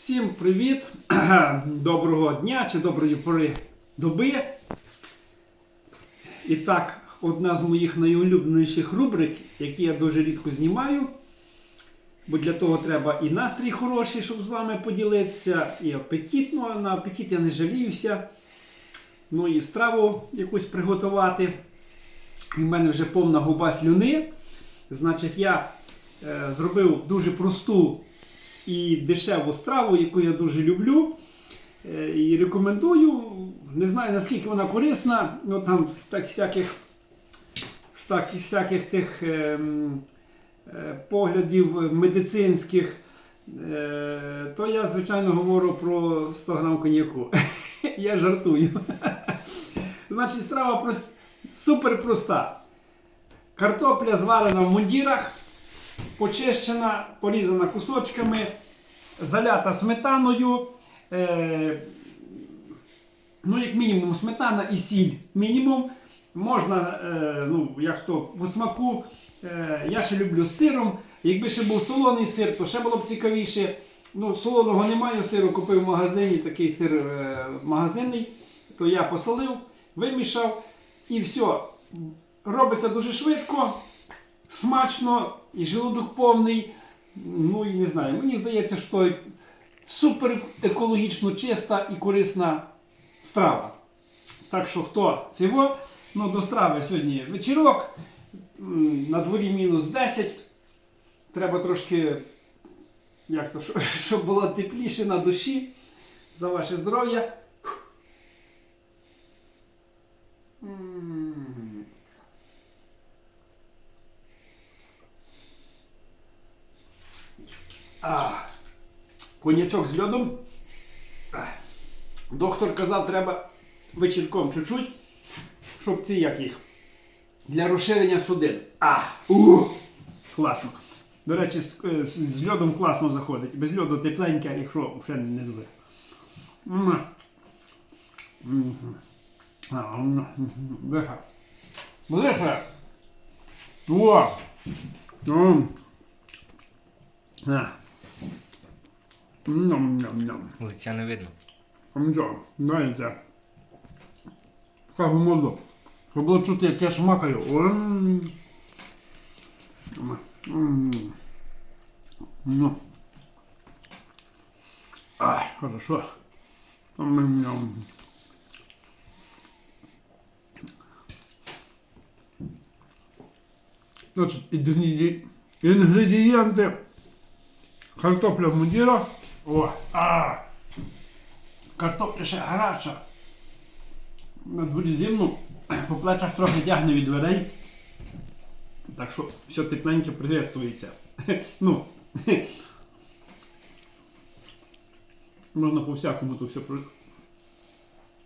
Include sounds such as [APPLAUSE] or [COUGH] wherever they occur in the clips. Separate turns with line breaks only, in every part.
Всім привіт! [CLEARS THROAT] Доброго дня чи доброї пори доби. І так, одна з моїх найулюбленіших рубрик, які я дуже рідко знімаю. Бо для того треба і настрій хороший, щоб з вами поділитися, і апетит. Ну, а на апетит я не жаліюся. Ну і страву якусь приготувати. У мене вже повна губа слюни. Значить, я е, зробив дуже просту і дешеву страву, яку я дуже люблю. Е, І рекомендую. Не знаю наскільки вона корисна. Ну там з так всяких, з так всяких тих ем, е, поглядів медицинських. Е, то я, звичайно, говорю про 100 грам коньяку. [LAUGHS] Я жартую. [LAUGHS] Значить, страва супер проста. Картопля зварена в мундірах, почищена, порізана кусочками, залята сметаною. Е, ну, як мінімум, сметана і сіль. Мінімум. Можна, е, ну, як хто по смаку. Е, я ще люблю з сиром. Якби ще був солоний сир, то ще було б цікавіше. Ну, солоного немає сиру, купив в магазині такий сир е, магазинний, то я посолив, вимішав і все. Робиться дуже швидко, смачно, і желудок повний. Ну і не знаю, мені здається, що супер екологічно чиста і корисна страва. Так що хто цього, ну до страви сьогодні вечірок, на дворі мінус 10. Треба трошки, як то, щоб- було тепліше на душі за ваше здоров'я. А, конячок з льодом. А, Доктор казав, треба вечірком чуть-чуть, щоб ці як їх. Для розширення судин. А! У! Класно. До речі, з, е, з- з льодом класно заходить. Без льоду тепленьке, якщо вже не дуже. М. М. Лиха. Лиха. О! М. А. Ням-ням-ням.
Лиця не видно.
Нічого, знаєте. Каву моду. Щоб було чути, як я шмакаю. Ну. Ай, хорошо. М-ням. Значить, інгреді- інгредієнти. Картопля в мундірах. О, а! Картопля ще гаряча. На дворі зимно, [CLEARS THROAT] по плечах трохи тягне від дверей. Так що все тепленьке приветствується. [LAUGHS] Ну, [CLEARS THROAT] можна по-всякому то все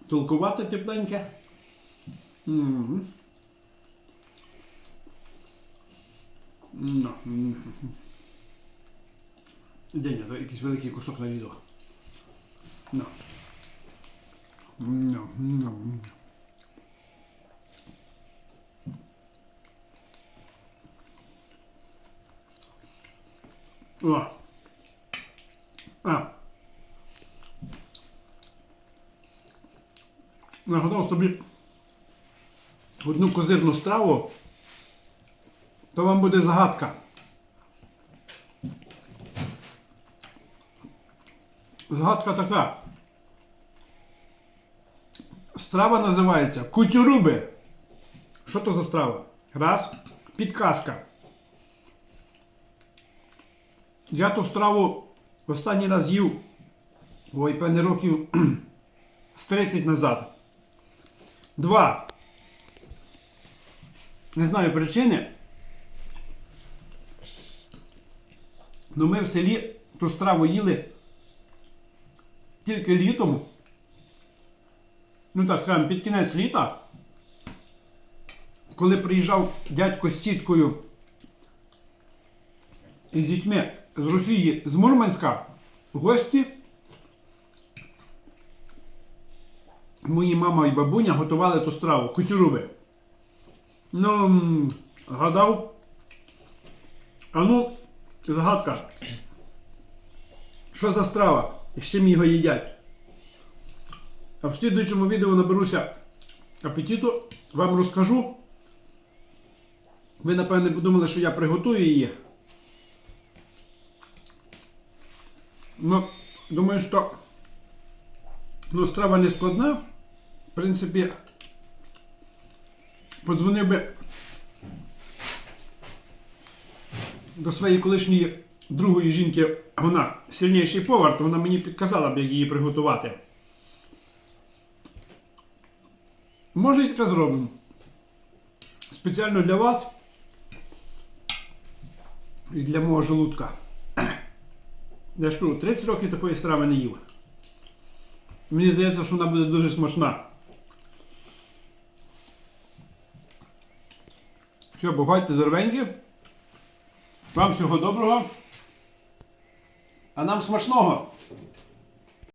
толкувати тепленьке. Мгм. Ну, Деня, то якийсь великий кусок на відео. Ну. Ну, ну. О. А. Нагадав собі одну козирну страву, то вам буде загадка. Загадка така. Страва називається кутюруби. Що то за страва? Раз. Підказка. Я ту страву останній раз їв. Ой, певне років [CLEARS THROAT] з 30 назад. Два. Не знаю причини. Ну ми в селі ту страву їли тільки літом. Ну так скажемо, під кінець літа, коли приїжджав дядько з тіткою і з дітьми з Росії, з Мурманська, гості, мої мама і бабуня готували ту страву, кутюруби. Ну, гадав. А ну, загадка. Що за страва? І з чим його їдять. А в слідуючому відео наберуся апетиту, вам розкажу. Ви, напевне, подумали, що я приготую її. Ну, думаю, що ну, страва не складна. В принципі, подзвонив би до своєї колишньої другої жінки, вона сильніший повар, то вона мені підказала б, як її приготувати. Може і таке зробимо. Спеціально для вас і для мого желудка. [CLEARS THROAT] Я ж кажу, 30 років такої страви не їв. Мені здається, що вона буде дуже смачна. Все, бувайте здоровенькі. Вам всього доброго.
А нам смачного!